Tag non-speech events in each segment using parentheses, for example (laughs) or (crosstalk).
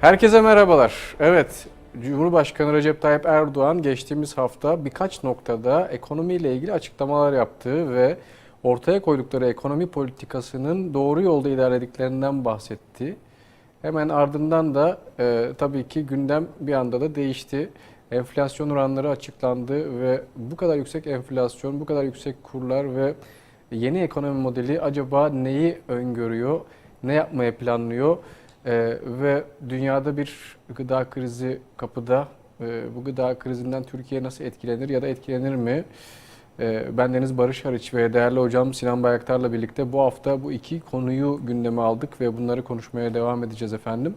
Herkese merhabalar. Evet, Cumhurbaşkanı Recep Tayyip Erdoğan geçtiğimiz hafta birkaç noktada ekonomiyle ilgili açıklamalar yaptı ve ortaya koydukları ekonomi politikasının doğru yolda ilerlediklerinden bahsetti. Hemen ardından da e, tabii ki gündem bir anda da değişti. Enflasyon oranları açıklandı ve bu kadar yüksek enflasyon, bu kadar yüksek kurlar ve yeni ekonomi modeli acaba neyi öngörüyor, ne yapmaya planlıyor? Ee, ve dünyada bir gıda krizi kapıda. Ee, bu gıda krizinden Türkiye nasıl etkilenir ya da etkilenir mi? Ee, ben Deniz Barış Hariç ve değerli hocam Sinan Bayaktar'la birlikte bu hafta bu iki konuyu gündeme aldık ve bunları konuşmaya devam edeceğiz efendim.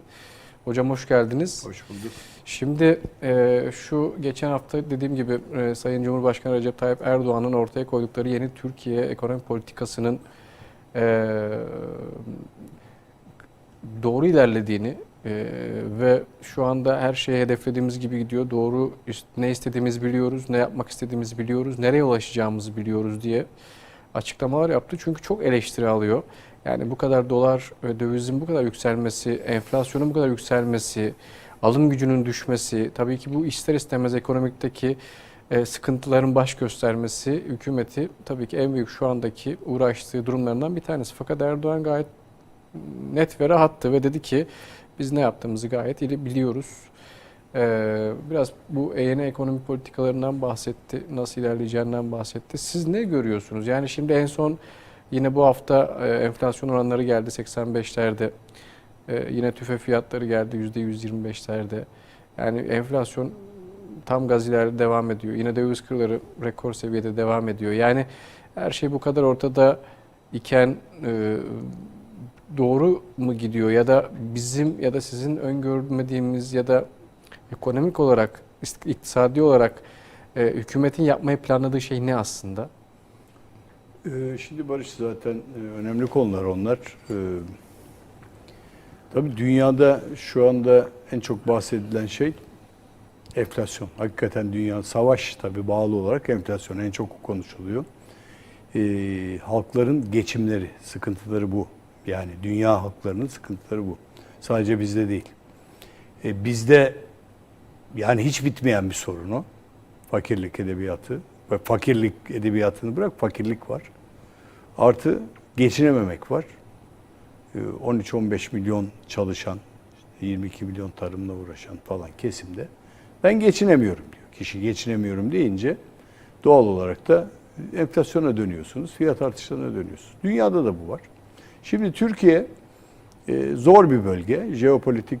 Hocam hoş geldiniz. Hoş bulduk. Şimdi e, şu geçen hafta dediğim gibi e, Sayın Cumhurbaşkanı Recep Tayyip Erdoğan'ın ortaya koydukları yeni Türkiye ekonomi politikasının e, doğru ilerlediğini e, ve şu anda her şeye hedeflediğimiz gibi gidiyor. Doğru ne istediğimizi biliyoruz, ne yapmak istediğimizi biliyoruz, nereye ulaşacağımızı biliyoruz diye açıklamalar yaptı. Çünkü çok eleştiri alıyor. Yani bu kadar dolar ve dövizin bu kadar yükselmesi, enflasyonun bu kadar yükselmesi, alım gücünün düşmesi, tabii ki bu ister istemez ekonomikteki e, sıkıntıların baş göstermesi hükümeti tabii ki en büyük şu andaki uğraştığı durumlarından bir tanesi. Fakat Erdoğan gayet net ve rahattı ve dedi ki biz ne yaptığımızı gayet iyi biliyoruz. Ee, biraz bu yeni ekonomi politikalarından bahsetti, nasıl ilerleyeceğinden bahsetti. Siz ne görüyorsunuz? Yani şimdi en son yine bu hafta e, enflasyon oranları geldi 85'lerde. Ee, yine tüfe fiyatları geldi %125'lerde. Yani enflasyon tam gaz ileride devam ediyor. Yine döviz kurları rekor seviyede devam ediyor. Yani her şey bu kadar ortada iken e, doğru mu gidiyor ya da bizim ya da sizin öngörmediğimiz ya da ekonomik olarak, iktisadi olarak e, hükümetin yapmayı planladığı şey ne aslında? Ee, şimdi Barış zaten e, önemli konular onlar. Ee, tabii dünyada şu anda en çok bahsedilen şey enflasyon. Hakikaten dünya savaş tabii bağlı olarak enflasyon en çok konuşuluyor. Halkların geçimleri, sıkıntıları bu. Yani dünya halklarının sıkıntıları bu. Sadece bizde değil. Ee, bizde yani hiç bitmeyen bir sorun o. Fakirlik edebiyatı. Ve fakirlik edebiyatını bırak fakirlik var. Artı geçinememek var. Ee, 13-15 milyon çalışan, işte 22 milyon tarımla uğraşan falan kesimde ben geçinemiyorum diyor. Kişi geçinemiyorum deyince doğal olarak da enflasyona dönüyorsunuz, fiyat artışlarına dönüyorsunuz. Dünyada da bu var. Şimdi Türkiye e, zor bir bölge. Jeopolitik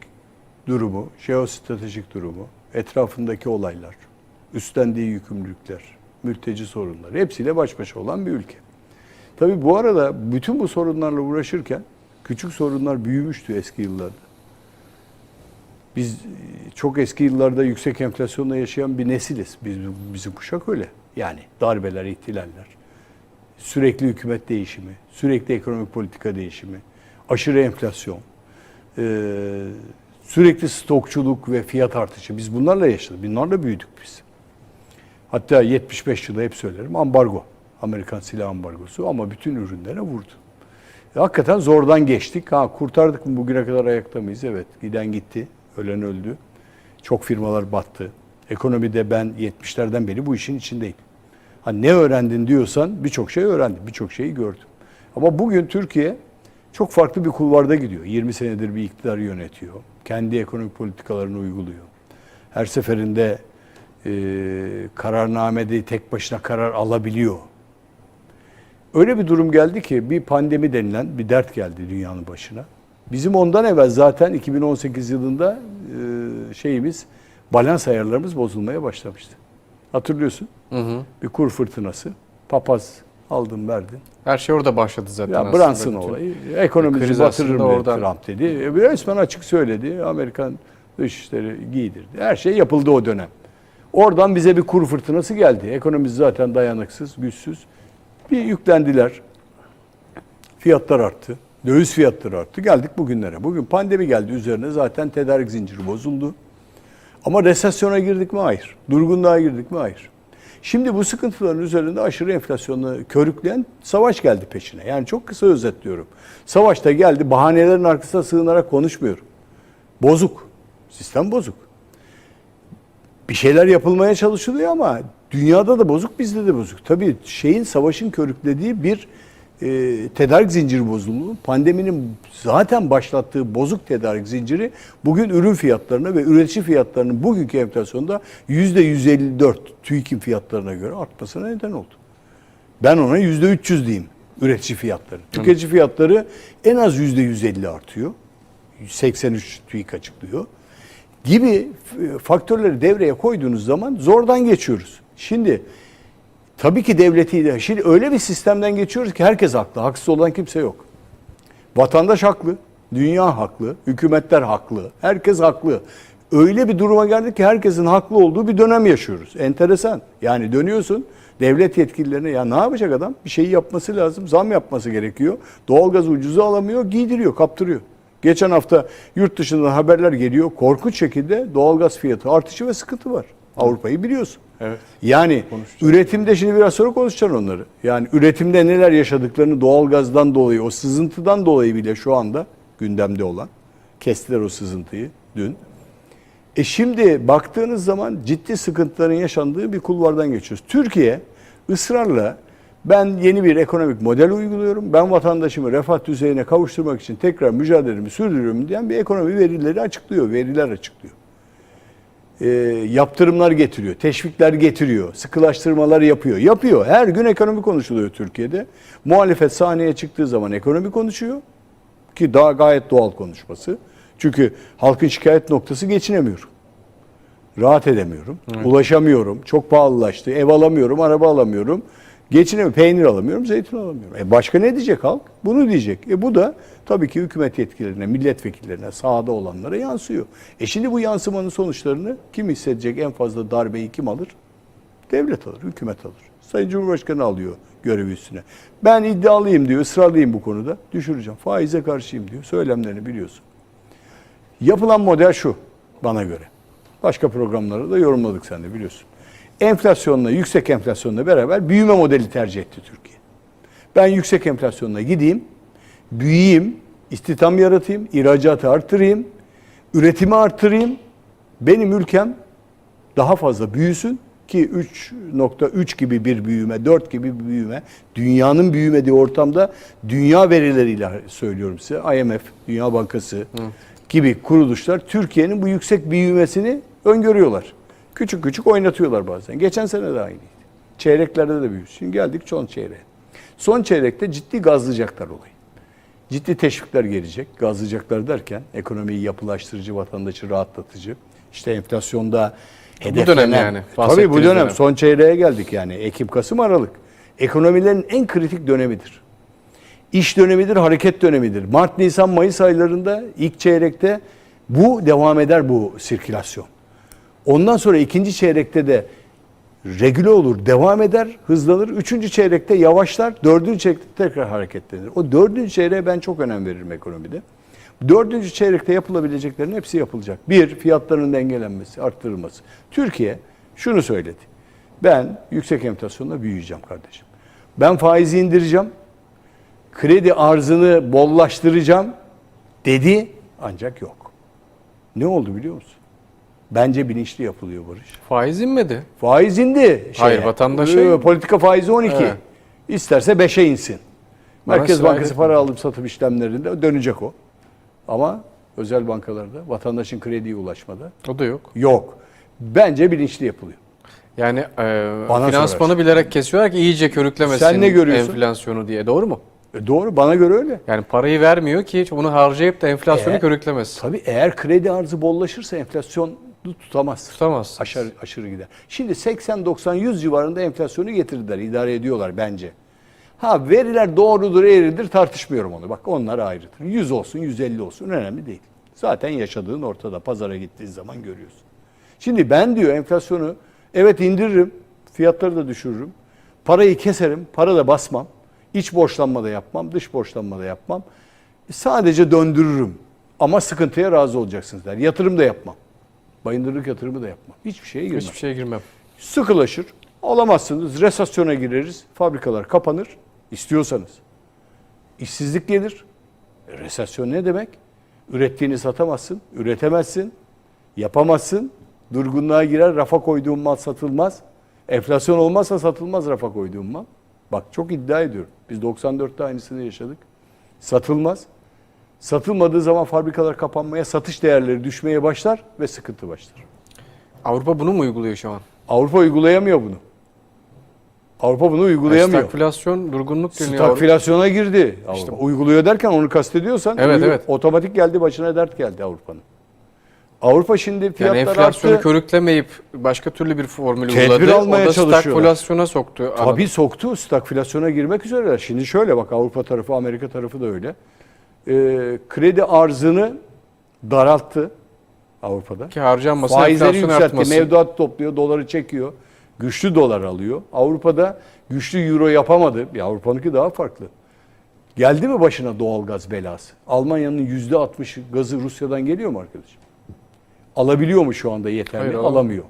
durumu, jeostratejik durumu, etrafındaki olaylar, üstlendiği yükümlülükler, mülteci sorunları hepsiyle baş başa olan bir ülke. Tabii bu arada bütün bu sorunlarla uğraşırken küçük sorunlar büyümüştü eski yıllarda. Biz e, çok eski yıllarda yüksek enflasyonla yaşayan bir nesiliz. Biz, bizim kuşak öyle. Yani darbeler, ihtilaller, sürekli hükümet değişimi, sürekli ekonomik politika değişimi, aşırı enflasyon, e, sürekli stokçuluk ve fiyat artışı. Biz bunlarla yaşadık. Bunlarla büyüdük biz. Hatta 75 yılı hep söylerim ambargo. Amerikan silah ambargosu ama bütün ürünlere vurdu. E, hakikaten zordan geçtik. Ha kurtardık mı bugüne kadar ayakta mıyız? Evet. Giden gitti. Ölen öldü. Çok firmalar battı. Ekonomide ben 70'lerden beri bu işin içindeyim. Ha ne öğrendin diyorsan birçok şey öğrendim. Birçok şeyi gördüm. Ama bugün Türkiye çok farklı bir kulvarda gidiyor. 20 senedir bir iktidar yönetiyor. Kendi ekonomik politikalarını uyguluyor. Her seferinde e, kararnamede tek başına karar alabiliyor. Öyle bir durum geldi ki bir pandemi denilen bir dert geldi dünyanın başına. Bizim ondan evvel zaten 2018 yılında e, şeyimiz balans ayarlarımız bozulmaya başlamıştı. Hatırlıyorsun? Hı hı. Bir kur fırtınası. Papaz aldın verdin. Her şey orada başladı zaten Ya. Brunson olayı. Ekonomimizi batırırım dedi oradan. Trump dedi. E, Resmen açık söyledi. Amerikan dışişleri giydirdi. Her şey yapıldı o dönem. Oradan bize bir kur fırtınası geldi. Ekonomimiz zaten dayanıksız, güçsüz. Bir yüklendiler. Fiyatlar arttı. Döviz fiyatları arttı. Geldik bugünlere. Bugün pandemi geldi üzerine zaten tedarik zinciri bozuldu. Ama resesyona girdik mi? Hayır. Durgunluğa girdik mi? Hayır. Şimdi bu sıkıntıların üzerinde aşırı enflasyonu körükleyen savaş geldi peşine. Yani çok kısa özetliyorum. Savaşta geldi bahanelerin arkasına sığınarak konuşmuyorum. Bozuk. Sistem bozuk. Bir şeyler yapılmaya çalışılıyor ama dünyada da bozuk, bizde de bozuk. Tabii şeyin savaşın körüklediği bir e, tedarik zinciri bozuldu. Pandeminin zaten başlattığı bozuk tedarik zinciri bugün ürün fiyatlarına ve üretici fiyatlarının bugünkü enflasyonda %154 TÜİK'in fiyatlarına göre artmasına neden oldu. Ben ona yüzde 300 diyeyim üretici fiyatları. Tüketici fiyatları en az yüzde 150 artıyor. 83 TÜİK açıklıyor. Gibi faktörleri devreye koyduğunuz zaman zordan geçiyoruz. Şimdi tabii ki devleti de şimdi öyle bir sistemden geçiyoruz ki herkes haklı. Haksız olan kimse yok. Vatandaş haklı, dünya haklı, hükümetler haklı, herkes haklı. Öyle bir duruma geldik ki herkesin haklı olduğu bir dönem yaşıyoruz. Enteresan. Yani dönüyorsun devlet yetkililerine ya ne yapacak adam? Bir şeyi yapması lazım, zam yapması gerekiyor. Doğalgazı ucuza alamıyor, giydiriyor, kaptırıyor. Geçen hafta yurt dışından haberler geliyor. Korkunç şekilde doğalgaz fiyatı artışı ve sıkıntı var. Avrupa'yı biliyorsun. Evet. Yani üretimde şimdi biraz sonra konuşacağım onları. Yani üretimde neler yaşadıklarını doğalgazdan dolayı, o sızıntıdan dolayı bile şu anda gündemde olan. Kestiler o sızıntıyı dün. E şimdi baktığınız zaman ciddi sıkıntıların yaşandığı bir kulvardan geçiyoruz. Türkiye ısrarla ben yeni bir ekonomik model uyguluyorum. Ben vatandaşımı refah düzeyine kavuşturmak için tekrar mücadelemi sürdürüyorum diyen bir ekonomi verileri açıklıyor, veriler açıklıyor e, yaptırımlar getiriyor, teşvikler getiriyor, sıkılaştırmalar yapıyor. Yapıyor. Her gün ekonomi konuşuluyor Türkiye'de. Muhalefet sahneye çıktığı zaman ekonomi konuşuyor ki daha gayet doğal konuşması. Çünkü halkın şikayet noktası geçinemiyor. Rahat edemiyorum. Ulaşamıyorum. Çok pahalılaştı. Ev alamıyorum, araba alamıyorum. Geçinemiyorum. Peynir alamıyorum, zeytin alamıyorum. E başka ne diyecek halk? Bunu diyecek. E bu da tabii ki hükümet yetkililerine, milletvekillerine, sahada olanlara yansıyor. E şimdi bu yansımanın sonuçlarını kim hissedecek? En fazla darbeyi kim alır? Devlet alır, hükümet alır. Sayın Cumhurbaşkanı alıyor görevi üstüne. Ben iddialıyım diyor, ısrarlıyım bu konuda. Düşüreceğim. Faize karşıyım diyor. Söylemlerini biliyorsun. Yapılan model şu bana göre. Başka programları da yorumladık sen de biliyorsun. Enflasyonla, yüksek enflasyonla beraber büyüme modeli tercih etti Türkiye. Ben yüksek enflasyonla gideyim, büyüyeyim, istihdam yaratayım, ihracatı arttırayım, üretimi arttırayım. Benim ülkem daha fazla büyüsün ki 3.3 gibi bir büyüme, 4 gibi bir büyüme, dünyanın büyümediği ortamda dünya verileriyle söylüyorum size, IMF, Dünya Bankası gibi kuruluşlar Türkiye'nin bu yüksek büyümesini öngörüyorlar. Küçük küçük oynatıyorlar bazen. Geçen sene de aynıydı. Çeyreklerde de büyüyor. Şimdi geldik son çeyreğe. Son çeyrekte ciddi gazlayacaklar olayı. Ciddi teşvikler gelecek. Gazlayacaklar derken ekonomiyi yapılaştırıcı, vatandaşı rahatlatıcı. İşte enflasyonda hedeflenen. dönem yani, Tabii bu dönem. dönem. Son çeyreğe geldik yani. Ekim, Kasım, Aralık. Ekonomilerin en kritik dönemidir. İş dönemidir, hareket dönemidir. Mart, Nisan, Mayıs aylarında ilk çeyrekte bu devam eder bu sirkülasyon. Ondan sonra ikinci çeyrekte de regüle olur, devam eder, hızlanır. Üçüncü çeyrekte yavaşlar, dördüncü çeyrekte tekrar hareketlenir. O dördüncü çeyreğe ben çok önem veririm ekonomide. Dördüncü çeyrekte yapılabileceklerin hepsi yapılacak. Bir, fiyatların dengelenmesi, arttırılması. Türkiye şunu söyledi. Ben yüksek enflasyonla büyüyeceğim kardeşim. Ben faizi indireceğim. Kredi arzını bollaştıracağım dedi ancak yok. Ne oldu biliyor musun? Bence bilinçli yapılıyor Barış. Faiz inmedi. Faiz indi. Hayır, vatandaşa Ee, Politika faizi 12. Evet. İsterse 5'e insin. Bana Merkez Bankası para alım satım işlemlerinde dönecek o. Ama özel bankalarda vatandaşın krediye ulaşmada O da yok. yok. Bence bilinçli yapılıyor. Yani e, Bana finansmanı sorarsın. bilerek kesiyorlar ki iyice körüklemesin Sen ne görüyorsun? enflasyonu diye. Doğru mu? E doğru bana göre öyle. Yani parayı vermiyor ki bunu harcayıp da enflasyonu Eğer- körüklemesin. Tabii eğer kredi arzı bollaşırsa enflasyon tutamaz. Tutamaz. Aşırı, aşırı gider. Şimdi 80, 90, 100 civarında enflasyonu getirdiler, idare ediyorlar bence. Ha veriler doğrudur, eğridir tartışmıyorum onu. Bak onlar ayrıdır. 100 olsun, 150 olsun önemli değil. Zaten yaşadığın ortada. Pazara gittiğin zaman görüyorsun. Şimdi ben diyor enflasyonu evet indiririm, fiyatları da düşürürüm. Parayı keserim, para da basmam. İç borçlanma da yapmam, dış borçlanma da yapmam. Sadece döndürürüm. Ama sıkıntıya razı olacaksınız der. Yatırım da yapmam. Bayındırlık yatırımı da yapmam. Hiçbir şeye girmem. Hiçbir şeye girmem. Sıkılaşır. Alamazsınız. Resasyona gireriz. Fabrikalar kapanır. istiyorsanız. İşsizlik gelir. E, resesyon ne demek? Ürettiğini satamazsın. Üretemezsin. Yapamazsın. Durgunluğa girer. Rafa koyduğun mal satılmaz. Enflasyon olmazsa satılmaz rafa koyduğun mal. Bak çok iddia ediyorum. Biz 94'te aynısını yaşadık. Satılmaz. Satılmadığı zaman fabrikalar kapanmaya, satış değerleri düşmeye başlar ve sıkıntı başlar. Avrupa bunu mu uyguluyor şu an? Avrupa uygulayamıyor bunu. Avrupa bunu uygulayamıyor. Stagflasyon, durgunluk deniyor. Stagflasyona girdi. Avrupa. İşte- Uyguluyor derken onu kastediyorsan Evet, uygu- evet. otomatik geldi başına dert geldi Avrupa'nın. Avrupa şimdi Yani fiyatlar enflasyonu arttı. körüklemeyip başka türlü bir formül Tedbir uyguladı. almaya o da stagflasyona soktu. Tabii soktu. Stagflasyona girmek üzereler. Şimdi şöyle bak Avrupa tarafı, Amerika tarafı da öyle. Ee, kredi arzını daralttı Avrupa'da. Ki harcanmasın, Faizleri yükseltti. artmasın. Mevduat topluyor, doları çekiyor. Güçlü dolar alıyor. Avrupa'da güçlü euro yapamadı. Ya Avrupa'nınki daha farklı. Geldi mi başına doğalgaz belası? Almanya'nın yüzde 60'ı gazı Rusya'dan geliyor mu arkadaşım? Alabiliyor mu şu anda yeterli? Hayır, alamıyor. Alamıyor.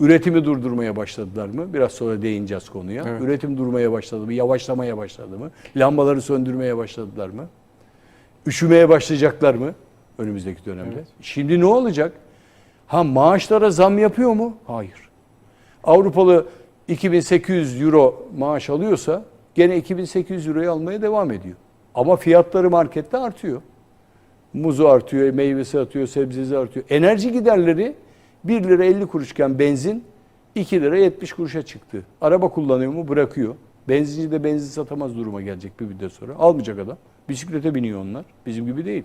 Üretimi durdurmaya başladılar mı? Biraz sonra değineceğiz konuya. Evet. Üretim durmaya başladı mı? Yavaşlamaya başladı mı? Lambaları söndürmeye başladılar mı? Üşümeye başlayacaklar mı? Önümüzdeki dönemde. Evet. Şimdi ne olacak? Ha maaşlara zam yapıyor mu? Hayır. Avrupalı 2800 euro maaş alıyorsa gene 2800 euroyu almaya devam ediyor. Ama fiyatları markette artıyor. Muzu artıyor, meyvesi artıyor, sebzesi artıyor. Enerji giderleri 1 lira 50 kuruşken benzin 2 lira 70 kuruşa çıktı. Araba kullanıyor mu? Bırakıyor. Benzinci de benzin satamaz duruma gelecek bir müddet sonra. Almayacak adam. Bisiklete biniyor onlar. Bizim gibi değil.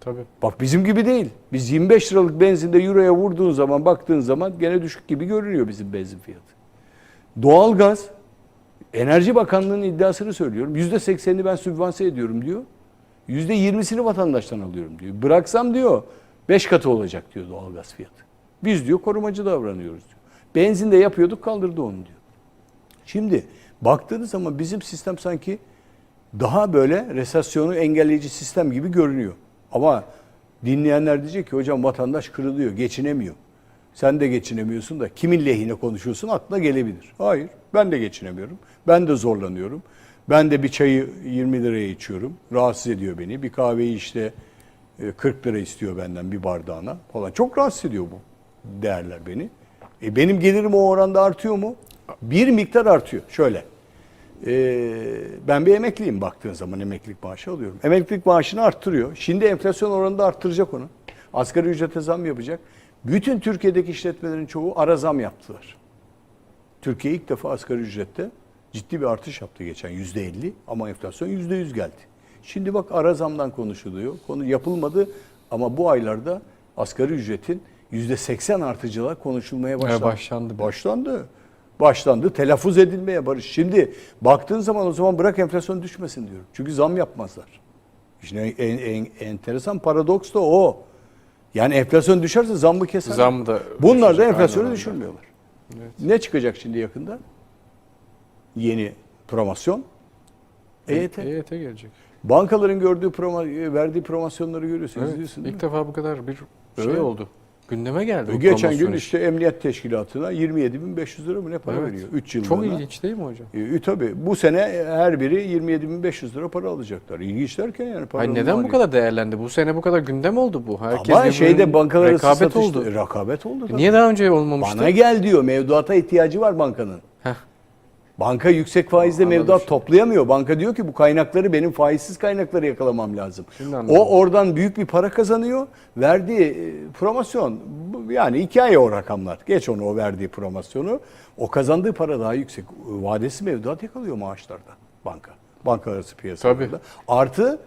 Tabii. Bak bizim gibi değil. Biz 25 liralık benzinde euroya vurduğun zaman baktığın zaman gene düşük gibi görünüyor bizim benzin fiyatı. Doğalgaz Enerji Bakanlığı'nın iddiasını söylüyorum. %80'ini ben sübvanse ediyorum diyor. %20'sini vatandaştan alıyorum diyor. Bıraksam diyor 5 katı olacak diyor doğalgaz fiyatı. Biz diyor korumacı davranıyoruz diyor. Benzinde yapıyorduk kaldırdı onu diyor. Şimdi baktığınız zaman bizim sistem sanki daha böyle resesyonu engelleyici sistem gibi görünüyor. Ama dinleyenler diyecek ki hocam vatandaş kırılıyor, geçinemiyor. Sen de geçinemiyorsun da kimin lehine konuşuyorsun aklına gelebilir. Hayır, ben de geçinemiyorum. Ben de zorlanıyorum. Ben de bir çayı 20 liraya içiyorum. Rahatsız ediyor beni. Bir kahveyi işte e, 40 lira istiyor benden bir bardağına falan. Çok rahatsız ediyor bu değerler beni. E benim gelirim o oranda artıyor mu? Bir miktar artıyor. Şöyle. Ee, ben bir emekliyim baktığın zaman emeklilik maaşı alıyorum. Emeklilik maaşını arttırıyor. Şimdi enflasyon oranında arttıracak onu. Asgari ücrete zam yapacak. Bütün Türkiye'deki işletmelerin çoğu ara zam yaptılar. Türkiye ilk defa asgari ücrette ciddi bir artış yaptı geçen yüzde elli ama enflasyon yüzde yüz geldi. Şimdi bak ara zamdan konuşuluyor. Konu yapılmadı ama bu aylarda asgari ücretin yüzde seksen artacağı konuşulmaya başlandı. başlandı. Başlandı. Başlandı. Telaffuz edilmeye barış. Şimdi baktığın zaman o zaman bırak enflasyon düşmesin diyorum. Çünkü zam yapmazlar. İşte en, en, enteresan paradoks da o. Yani enflasyon düşerse zammı keser. Zam da Bunlar da düşecek, enflasyonu aynen düşürmüyorlar. Evet. Ne çıkacak şimdi yakında? Yeni promosyon. EYT. EYT gelecek. Bankaların gördüğü proma, verdiği promosyonları görüyorsunuz. Evet. değil İlk mi? defa bu kadar bir şey Evet. oldu. Gündeme geldi. bu Geçen gün işte emniyet teşkilatına 27.500 lira mı ne para Evet. veriyor? 3 yıllığına. Çok ilginç değil mi hocam? E, tabii bu sene her biri 27.500 lira para alacaklar. İlginç derken yani para Hayır, neden bu kadar değerlendi? Bu sene bu kadar gündem oldu bu. Herkes Ama de şeyde bankalar rekabet oldu. Rekabet oldu. tabii. Niye daha önce olmamıştı? Bana gel diyor. Mevduata ihtiyacı var bankanın. Banka yüksek faizle Anladım mevduat toplayamıyor. Banka diyor ki bu kaynakları benim faizsiz kaynakları yakalamam lazım. O oradan büyük bir para kazanıyor. Verdiği e, promosyon yani hikaye o rakamlar. Geç onu o verdiği promosyonu. O kazandığı para daha yüksek. Vadesi mevduat yakalıyor maaşlarda banka. Banka arası piyasalarda. Tabii. Artı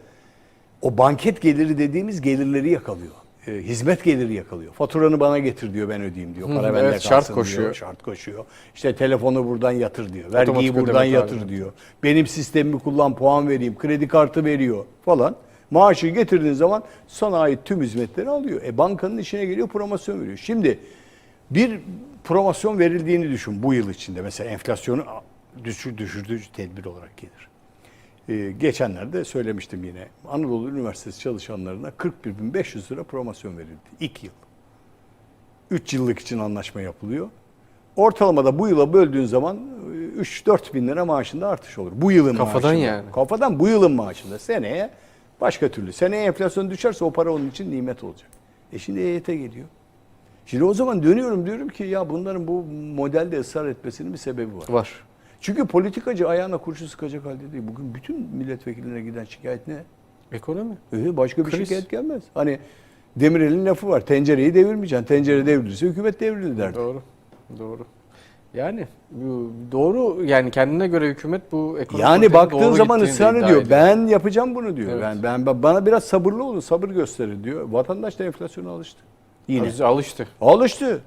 o banket geliri dediğimiz gelirleri yakalıyor. E, hizmet geliri yakalıyor. Faturanı bana getir diyor ben ödeyeyim diyor. Para hı, bende evet, şart kalsın koşuyor. diyor. Şart koşuyor. İşte telefonu buradan yatır diyor. Vergiyi Otomatik buradan yatır tarzı. diyor. Benim sistemimi kullan puan vereyim. Kredi kartı veriyor falan. Maaşı getirdiğin zaman sana ait tüm hizmetleri alıyor. E bankanın işine geliyor promosyon veriyor. Şimdi bir promosyon verildiğini düşün bu yıl içinde. Mesela enflasyonu düşür, düşürdüğü tedbir olarak gelir. Ee, geçenlerde söylemiştim yine. Anadolu Üniversitesi çalışanlarına 41.500 lira promosyon verildi. İlk yıl. 3 yıllık için anlaşma yapılıyor. Ortalamada bu yıla böldüğün zaman 3-4 bin lira maaşında artış olur. Bu yılın Kafadan maaşında. yani. Kafadan bu yılın maaşında. Seneye başka türlü. Seneye enflasyon düşerse o para onun için nimet olacak. E şimdi EYT geliyor. Şimdi o zaman dönüyorum diyorum ki ya bunların bu modelde ısrar etmesinin bir sebebi var. Var. Çünkü politikacı ayağına kurşun sıkacak halde değil. Bugün bütün milletvekillerine giden şikayet ne? Ekonomi. Öyle başka bir Kriz. şikayet gelmez. Hani Demirel'in lafı var. Tencereyi devirmeyeceksin. Tencere devrilirse hükümet devrilir derdi. Doğru. Doğru. Yani doğru yani kendine göre hükümet bu ekonomi Yani baktığın zaman ısrar ediyor. ediyor. Ben yapacağım bunu diyor. Evet. Ben, ben bana biraz sabırlı olun, sabır gösterin diyor. Vatandaş da enflasyona alıştı. Yine. Alıştı. Alıştı.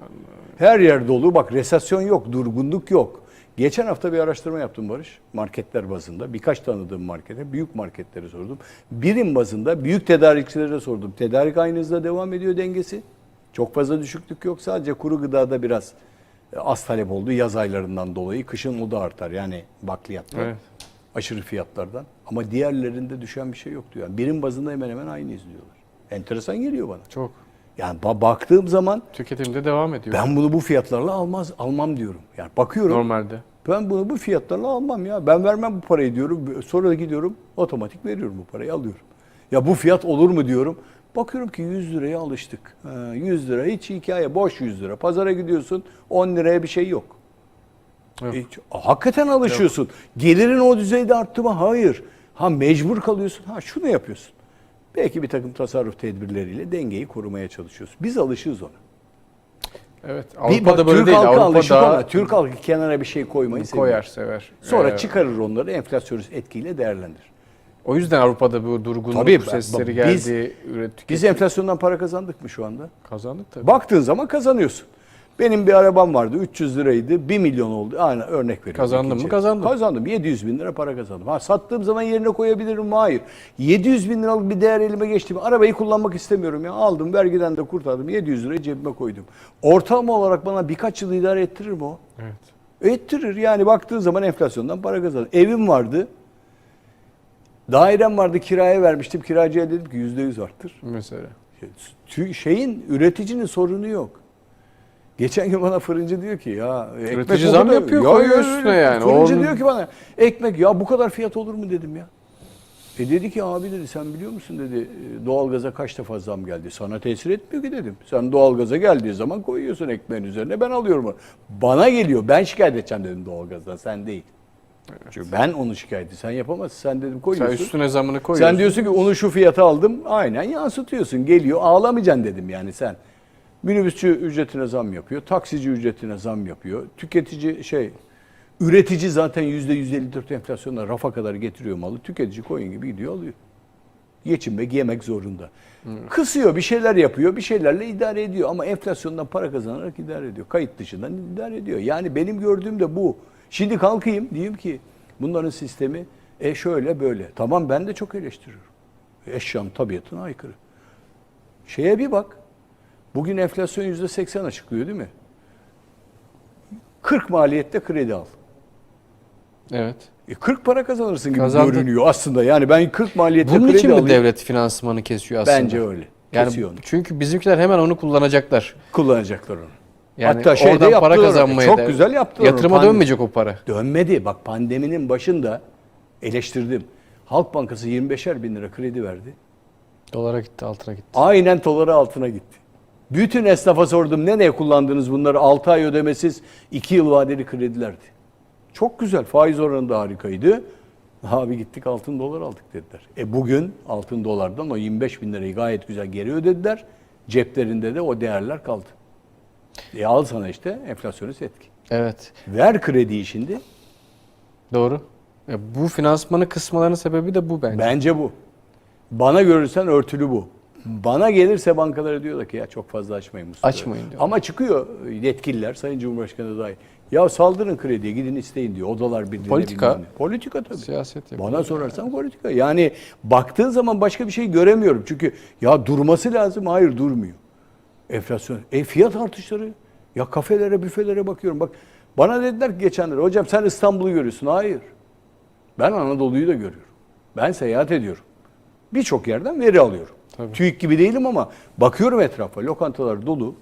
Her yer dolu. Bak resesyon yok, durgunluk yok. Geçen hafta bir araştırma yaptım Barış. Marketler bazında. Birkaç tanıdığım markete, büyük marketleri sordum. Birim bazında büyük tedarikçilere sordum. Tedarik aynı hızda devam ediyor dengesi. Çok fazla düşüklük yok. Sadece kuru gıdada biraz e, az talep oldu yaz aylarından dolayı. Kışın o da artar. Yani bakliyatlar. Evet. Aşırı fiyatlardan. Ama diğerlerinde düşen bir şey yok diyor. Yani birim bazında hemen hemen aynı izliyorlar. Enteresan geliyor bana. Çok. Yani ba- baktığım zaman Tüketimde devam ediyor. ben bunu bu fiyatlarla almaz almam diyorum. Yani bakıyorum. Normalde. Ben bunu bu fiyatlarla almam ya. Ben vermem bu parayı diyorum. Sonra da gidiyorum otomatik veriyorum bu parayı alıyorum. Ya bu fiyat olur mu diyorum. Bakıyorum ki 100 liraya alıştık. Ha, 100 lira hiç hikaye boş 100 lira. Pazara gidiyorsun 10 liraya bir şey yok. Yok. E, hakikaten alışıyorsun. Gelirin o düzeyde arttı mı? Hayır. Ha mecbur kalıyorsun. Ha şunu yapıyorsun. Belki bir takım tasarruf tedbirleriyle dengeyi korumaya çalışıyorsun. Biz alışığız ona. Evet. Bir Avrupa'da bak, böyle Türk değil. halkı Avrupa alışık daha ona. Türk halkı kenara bir şey koymayı seviyor. koyar, sever. Sonra Ee, çıkarır onları enflasyonist etkiyle değerlendirir. O yüzden Avrupa'da bu durgunluk Tabii, sesleri biz- geldi. üret- Biz enflasyondan para kazandık mı şu anda? kazandık tabii. Baktığın zaman kazanıyorsun. Benim bir arabam vardı 300 liraydı 1 milyon oldu. Aynen örnek veriyorum. Kazandın mı? ikinci. Kazandın. Kazandım 700 bin lira para kazandım. Ha sattığım zaman yerine koyabilirim mi? Hayır. 700 bin liralık bir değer elime geçti mi? Arabayı kullanmak istemiyorum ya. Aldım vergiden de kurtardım 700 lirayı cebime koydum. Ortalama olarak bana birkaç yıl idare ettirir mi o? Evet. Ettirir. Yani baktığın zaman enflasyondan para kazanır. Evim vardı. Dairem vardı kiraya vermiştim. Kiracıya dedim ki yüzde yüz arttır. Mesela. Şeyin üreticinin sorunu yok. Geçen gün bana fırıncı diyor ki ya ekmek Üretici zam kadar- yapıyor, Ya, koyuyor üstüne yani. Fırıncı Onun- diyor ki bana ekmek ya bu kadar fiyat olur mu dedim ya. E dedi ki abi dedi sen biliyor musun dedi e, doğalgaza kaç defa zam geldi. Sana tesir etmiyor ki dedim. Sen doğalgaza geldiği zaman koyuyorsun ekmeğin üzerine ben alıyorum onu. Bana geliyor ben şikayet edeceğim dedim doğalgazdan sen değil. Çünkü ben onu şikayeti sen yapamazsın. Sen dedim Sen koyuyorsun. üstüne zamını koyuyorsun. Sen diyorsun ki onu şu fiyata aldım. Aynen yansıtıyorsun. Geliyor. Ağlamayacaksın dedim yani sen. Minibüsçü ücretine zam yapıyor. Taksici ücretine zam yapıyor. Tüketici şey üretici zaten %154 enflasyonla rafa kadar getiriyor malı. Tüketici koyun gibi gidiyor alıyor. Geçinmek, yemek zorunda. Kısıyor, bir şeyler yapıyor, bir şeylerle idare ediyor. Ama enflasyondan para kazanarak idare ediyor. Kayıt dışından idare ediyor. Yani benim gördüğüm de bu. Şimdi kalkayım diyeyim ki bunların sistemi e şöyle böyle. Tamam ben de çok eleştiriyorum. Eşyanın tabiatına aykırı. Şeye bir bak. Bugün enflasyon yüzde seksen açıklıyor değil mi? 40 maliyette kredi al. Evet. E 40 para kazanırsın gibi Kazandın. görünüyor aslında. Yani ben 40 maliyette Bunun kredi için mi devlet finansmanı kesiyor aslında? Bence öyle. Yani Kesiyor onu. çünkü bizimkiler hemen onu kullanacaklar. kullanacaklar onu. Yani Hatta şeyde oradan para yaptılar onu. kazanmaya Çok da- güzel yaptılar onu. Yatırıma Pand- dönmeyecek o para. Dönmedi. Bak pandeminin başında eleştirdim. Halk Bankası 25'er bin lira kredi verdi. Dolara gitti, altına gitti. Aynen doları altına gitti. Bütün esnafa sordum ne ne kullandınız bunları? 6 ay ödemesiz 2 yıl vadeli kredilerdi. Çok güzel. Faiz oranı da harikaydı. Abi gittik altın dolar aldık dediler. E bugün altın dolardan o 25 bin lirayı gayet güzel geri ödediler. Ceplerinde de o değerler kaldı. E al sana işte enflasyonist etki. Evet. Ver krediyi şimdi. Doğru. Ya bu finansmanı kısmalarının sebebi de bu bence. Bence bu. Bana görürsen örtülü bu. Bana gelirse bankalara diyorlar ki ya çok fazla açmayın Mustafa. Açmayın diyorlar. Ama çıkıyor yetkililer, Sayın Cumhurbaşkanı dahil. Ya saldırın krediye gidin isteyin diyor. Odalar birliğine Politika. bilmem ne. Politika tabii. Siyaset yapıyor. Bana sorarsan politika. Yani baktığın zaman başka bir şey göremiyorum. Çünkü ya durması lazım. Hayır durmuyor. Enflasyon. E fiyat artışları. Ya kafelere, büfelere bakıyorum. Bak bana dediler ki geçenlerde hocam sen İstanbul'u görüyorsun. Hayır. Ben Anadolu'yu da görüyorum. Ben seyahat ediyorum. Birçok yerden veri alıyorum. Tabii. TÜİK gibi değilim ama bakıyorum etrafa. Lokantalar dolu.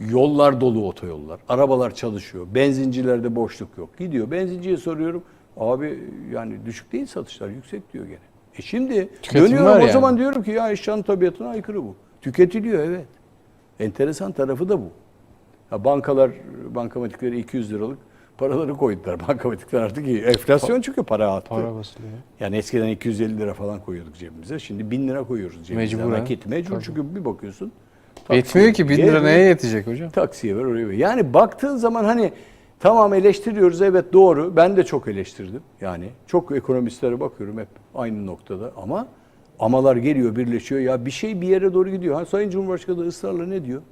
Yollar dolu otoyollar. Arabalar çalışıyor. Benzincilerde boşluk yok. Gidiyor. Benzinciye soruyorum. Abi yani düşük değil satışlar. Yüksek diyor gene. E şimdi Tüketim dönüyorum o yani. zaman diyorum ki ya eşyanın tabiatına aykırı bu. Tüketiliyor evet. Enteresan tarafı da bu. Ha, bankalar bankamatikleri 200 liralık paraları koydular. (laughs) Bankamatikler artık iyi. Enflasyon çünkü para attı. Para basılıyor. Yani eskiden 250 lira falan koyuyorduk cebimize. Şimdi 1000 lira koyuyoruz cebimize. Mecburen. Nakit. Mecbur Tabii. çünkü bir bakıyorsun. Yetmiyor ki 1000 lira neye yetecek hocam? Taksiye ver oraya ver. Yani baktığın zaman hani tamam eleştiriyoruz evet doğru. Ben de çok eleştirdim. Yani çok ekonomistlere bakıyorum hep aynı noktada ama amalar geliyor birleşiyor. Ya bir şey bir yere doğru gidiyor. Ha, Sayın Cumhurbaşkanı da ısrarla ne diyor?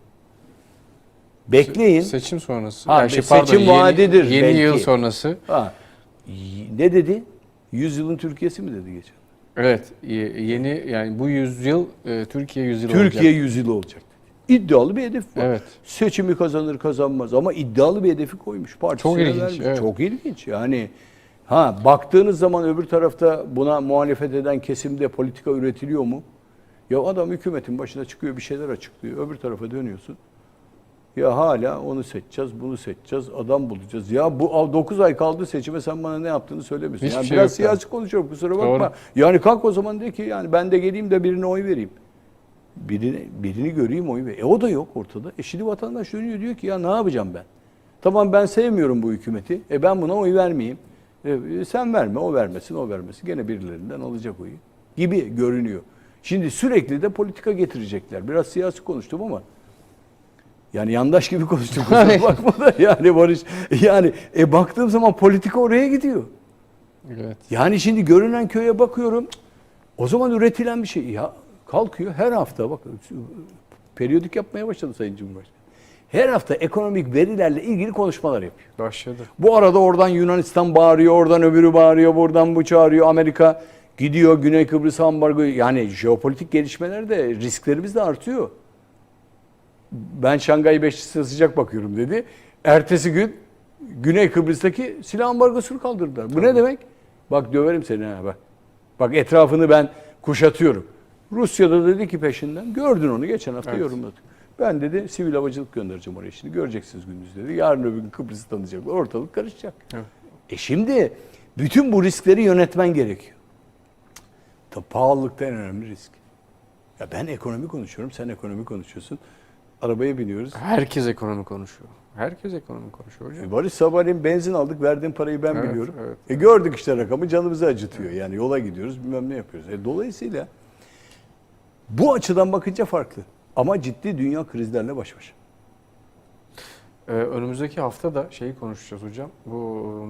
Bekleyin. Seçim sonrası. Ha, Yani şey, seçim pardon, yeni- vaadidir Yeni belki. yıl sonrası. Ha, ne dedi? Yüzyılın Türkiye'si mi dedi geçen? Evet, ye- yeni yani bu yüzyıl e, Türkiye yüzyılı Türkiye olacak. yüzyılı olacak. İddialı bir hedef var. Evet. Seçimi kazanır kazanmaz ama iddialı bir hedefi koymuş. Partisine Çok ilginç, vermiş. evet. Çok ilginç. Yani ha baktığınız zaman öbür tarafta buna muhalefet eden kesimde politika üretiliyor mu? Ya adam hükümetin başına çıkıyor bir şeyler açıklıyor. Öbür tarafa dönüyorsun. Ya hala onu seçeceğiz, bunu seçeceğiz, adam bulacağız. Ya bu 9 ay kaldı seçime sen bana ne yaptığını söylemiyorsun. Hiçbir yani şey biraz siyasi konuşuyorum kusura bakma. Doğru. Yani kalk o zaman de ki yani ben de geleyim de birine oy vereyim. Birini, birini göreyim oy ver. E o da yok ortada. E şimdi vatandaş dönüyor diyor ki ya ne yapacağım ben? Tamam ben sevmiyorum bu hükümeti. E ben buna oy vermeyeyim. E, e, sen verme, o vermesin, o vermesin. Gene birilerinden alacak oyu gibi görünüyor. Şimdi sürekli de politika getirecekler. Biraz siyasi konuştum ama yani yandaş gibi konuştum. (laughs) Kusura bakma da yani Barış. Yani e, baktığım zaman politika oraya gidiyor. Evet. Yani şimdi görünen köye bakıyorum. O zaman üretilen bir şey. Ya kalkıyor her hafta bak periyodik yapmaya başladı Sayın Cumhurbaşkanı. Her hafta ekonomik verilerle ilgili konuşmalar yapıyor. Başladı. Bu arada oradan Yunanistan bağırıyor, oradan öbürü bağırıyor, buradan bu çağırıyor. Amerika gidiyor, Güney Kıbrıs ambargo. Yani jeopolitik gelişmelerde risklerimiz de artıyor. Ben Şangay Beşlisi'ne sıcak bakıyorum dedi. Ertesi gün Güney Kıbrıs'taki silah ambargosunu kaldırdılar. Bu ne demek? Bak döverim seni ha bak. Bak etrafını ben kuşatıyorum. Rusya'da dedi ki peşinden. Gördün onu geçen hafta Evet. yorumladık. Ben dedi sivil havacılık göndereceğim oraya şimdi. Göreceksiniz gündüz dedi. Yarın öbür gün Kıbrıs'ı tanıyacaklar. Ortalık karışacak. Evet. E şimdi bütün bu riskleri yönetmen gerekiyor. Tabii pahalılıkta en önemli risk. Ya ben ekonomi konuşuyorum, sen ekonomi konuşuyorsun. Arabaya biniyoruz. Herkes ekonomi konuşuyor. Herkes ekonomi konuşuyor hocam. E Barış sabahleyin benzin aldık, verdiğim parayı ben Evet, biliyorum. evet, e gördük işte rakamı, canımızı acıtıyor. Yani yola gidiyoruz, bilmem ne yapıyoruz. E dolayısıyla bu açıdan bakınca farklı. Ama ciddi dünya krizlerle baş başa. Ee, önümüzdeki hafta da şeyi konuşacağız hocam. Bu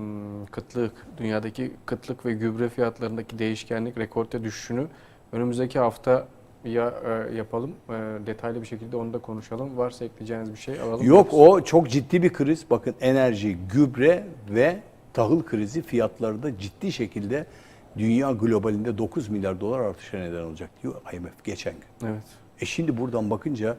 kıtlık, dünyadaki kıtlık ve gübre fiyatlarındaki değişkenlik, rekorte düşüşünü önümüzdeki hafta ya e, yapalım. E, detaylı bir şekilde onu da konuşalım. Varsa ekleyeceğiniz bir şey alalım. Yok Yoksa- o çok ciddi bir kriz. Bakın enerji, gübre ve tahıl krizi fiyatlarda ciddi şekilde dünya globalinde 9 milyar dolar artışa neden olacak diyor IMF geçen gün. Evet. E şimdi buradan bakınca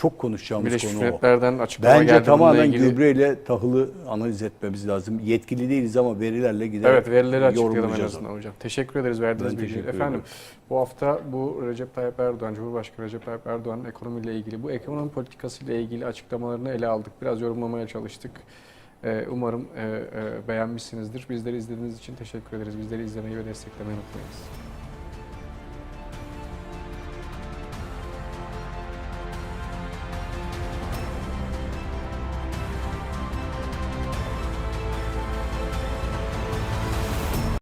çok konuşacağımız Birleşmiş konu o. Milletler'den açıklama Bence tamamen ilgili. gübreyle tahılı analiz etmemiz lazım. Yetkili değiliz ama verilerle giderek Evet verileri açıklayalım en azından hocam. Teşekkür ederiz verdiğiniz bilgi. Efendim ederim. bu hafta bu Recep Tayyip Erdoğan, Cumhurbaşkanı Recep Tayyip Erdoğan'ın ekonomiyle ilgili, bu ekonomi politikasıyla ilgili açıklamalarını ele aldık. Biraz yorumlamaya çalıştık. Ee, umarım e, e, beğenmişsinizdir. Bizleri izlediğiniz için teşekkür ederiz. Bizleri izlemeyi ve desteklemeyi unutmayınız.